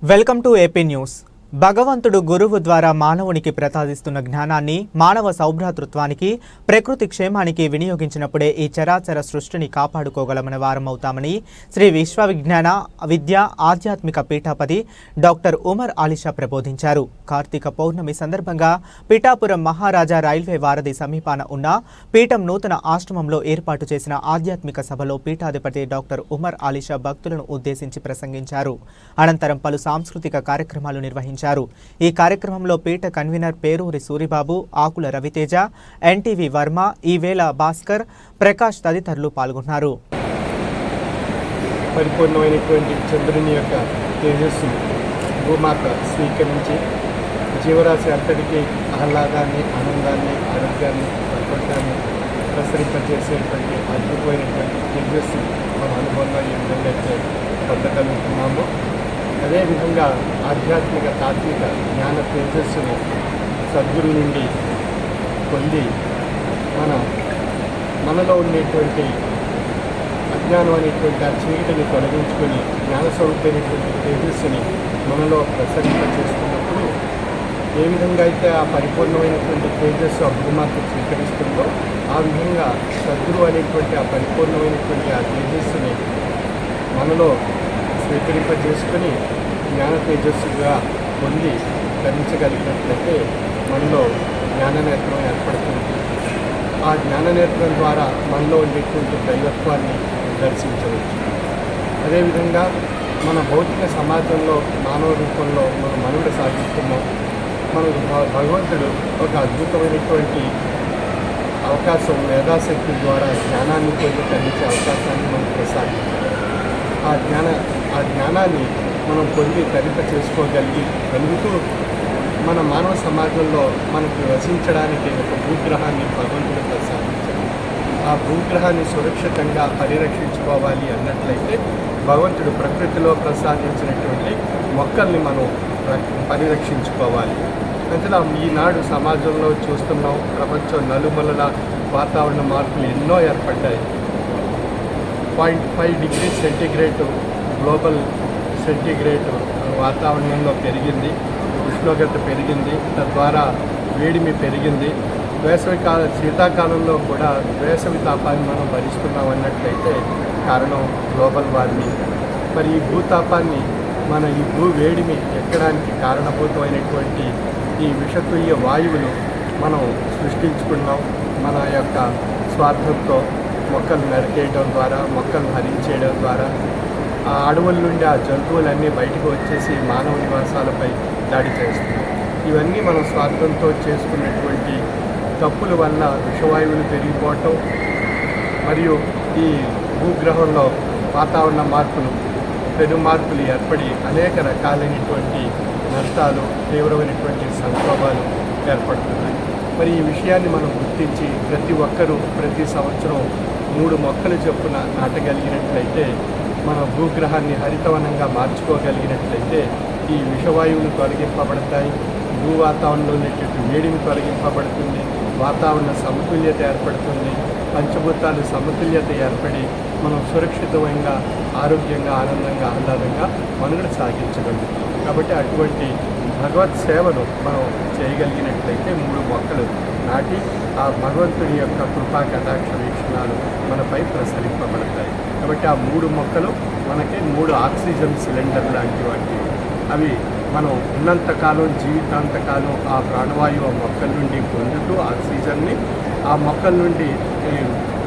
Welcome to AP News. భగవంతుడు గురువు ద్వారా మానవునికి ప్రసాదిస్తున్న జ్ఞానాన్ని మానవ సౌభ్రాతృత్వానికి ప్రకృతి క్షేమానికి వినియోగించినప్పుడే ఈ చరాచర సృష్టిని కాపాడుకోగలమని వారమవుతామని శ్రీ విశ్వవిజ్ఞాన విద్య ఆధ్యాత్మిక పీఠాపతి డాక్టర్ ఉమర్ ఆలిషా ప్రబోధించారు. కార్తీక పౌర్ణమి సందర్భంగా పిఠాపురం మహారాజా రైల్వే వారధి సమీపాన ఉన్న పీఠం నూతన ఆశ్రమంలో ఏర్పాటు చేసిన ఆధ్యాత్మిక సభలో పీఠాధిపతి డాక్టర్ ఉమర్ ఆలిషా భక్తులను ఉద్దేశించి ప్రసంగించారు. అనంతరం పలు సాంస్కృతిక కార్యక్రమాలు నిర్వహించారు. ఈ కార్యక్రమంలో పీఠ కన్వీనర్ పేరూరి సూరిబాబు ఆకుల రవితేజ ఎన్టీవీ వర్మ ఈవేళ భాస్కర్ ప్రకాష్ తదితరులు పాల్గొన్నారు. పరిపూర్ణమైనటువంటి చంద్రుని యొక్క తేజస్సు భూమాత స్వీకరించి జీవరాశి అంతటికీ ఆహ్లాదాన్ని ఆనందాన్ని ఆరోగ్యాన్ని సంతోషాన్ని ప్రసరింపజేసేటువంటి అద్భుతమైనటువంటి తేజస్సు మన అనుభవంలో ఏ విధంగా అయితే పొందగలుగుతున్నామో. అదేవిధంగా ఆధ్యాత్మిక తాత్విక జ్ఞాన తేజస్సును సద్గురు నుండి పొంది మనం మనలో ఉండేటువంటి అజ్ఞానం అనేటువంటి ఆ చీకటిని తొలగించుకొని జ్ఞాన స్వరూపమైనటువంటి తేజస్సుని మనలో ప్రసరింప చేసుకున్నప్పుడు ఏ విధంగా అయితే ఆ పరిపూర్ణమైనటువంటి తేజస్సు ఆ స్వీకరిస్తుందో ఆ విధంగా సద్గురు అనేటువంటి ఆ పరిపూర్ణమైనటువంటి ఆ తేజస్సుని మనలో స్వీకరింప చేసుకొని జ్ఞాన తేజస్సుగా పొంది ధరించగలిగినట్లయితే మనలో జ్ఞాన నేత్రం ఏర్పడుతుంది. ఆ జ్ఞాన నేత్రం ద్వారా మనలో ఉండేటువంటి దైవత్వాన్ని దర్శించవచ్చు. అదేవిధంగా మన భౌతిక సమాజంలో మానవ రూపంలో మన మనుగడ సాగిస్తున్నాం మనకు భ- భగవంతుడు ఒక అద్భుతమైనటువంటి అవకాశం మేధాశక్తి ద్వారా జ్ఞానాన్ని పొంది కలిగించే అవకాశాన్ని మనకు ప్రసాదించారు ఆ జ్ఞాన ఆ జ్ఞానాన్ని మనం పొంది తరింప చేసుకోగలిగి కలుగుతూ మన మానవ సమాజంలో మనకు రచించడానికి ఒక భూగ్రహాన్ని భగవంతుడు ప్రసాదించాడు. ఆ భూగ్రహాన్ని సురక్షితంగా పరిరక్షించుకోవాలి అన్నట్లయితే భగవంతుడు ప్రకృతిలో ప్రసాదించినటువంటి మొక్కల్ని మనం పరిరక్షించుకోవాలి. అందులో ఈనాడు సమాజంలో చూస్తున్నాం ప్రపంచం నలుమూలల వాతావరణ మార్పులు ఎన్నో ఏర్పడ్డాయి. Point five degree centigrade global centigrade వాతావరణంలో పెరిగింది ఉష్ణోగ్రత పెరిగింది తద్వారా వేడిమి పెరిగింది. వేసవి కాల శీతాకాలంలో కూడా వేసవి తాపాన్ని మనం భరిస్తున్నాం అన్నట్లయితే కారణం గ్లోబల్ వార్మింగ్. మరి ఈ భూతాపాన్ని మన ఈ భూ వేడిమి ఎక్కడానికి కారణభూతమైనటువంటి ఈ విషతుల్య వాయువులు మనం సృష్టించుకున్నాం. మన యొక్క స్వార్థంతో మొక్కలు నరికేయడం ద్వారా మొక్కలు హరించేయడం ద్వారా ఆ అడవుల నుండి ఆ జంతువులన్నీ బయటకు వచ్చేసి మానవ నివాసాలపై దాడి చేస్తున్నాయి. ఇవన్నీ మనం స్వార్థంతో చేసుకున్నటువంటి తప్పుల వల్ల విషవాయువులు పెరిగిపోవటం మరియు ఈ భూగ్రహంలో వాతావరణ మార్పులు పెను మార్పులు ఏర్పడి అనేక రకాలైనటువంటి నష్టాలు తీవ్రమైనటువంటి సంక్షోభాలు ఏర్పడుతున్నాయి. మరి ఈ విషయాన్ని మనం గుర్తించి ప్రతి ఒక్కరూ ప్రతి సంవత్సరం మూడు మొక్కలు చొప్పున నాటగలిగినట్లయితే మన భూగ్రహాన్ని హరితవనంగా మార్చుకోగలిగినట్లయితే ఈ విషవాయువులు తొలగింపబడతాయి. భూ వాతావరణంలో వేడిని తొలగింపబడుతుంది. వాతావరణ సమతుల్యత ఏర్పడుతుంది. పంచభూతాలు సమతుల్యత ఏర్పడి మనం సురక్షితంగా ఆరోగ్యంగా ఆనందంగా ఆహ్లాదంగా మనుగడ సాగించగలుగుతాం. కాబట్టి అటువంటి భగవత్ సేవను మనం చేయగలిగినట్లయితే మూడు మొక్కలు నాటి ఆ భగవంతుని యొక్క కృపా కటాక్ష వీక్షణాలు మనపై ప్రసరింపబడతాయి. కాబట్టి ఆ మూడు మొక్కలు మనకి మూడు ఆక్సిజన్ సిలిండర్ లాంటి వాటి. అవి మనం ఉన్నంతకాలం జీవితాంతకాలం ఆ ప్రాణవాయువు ఆ మొక్కల నుండి పొందుతూ ఆక్సిజన్ని ఆ మొక్కల నుండి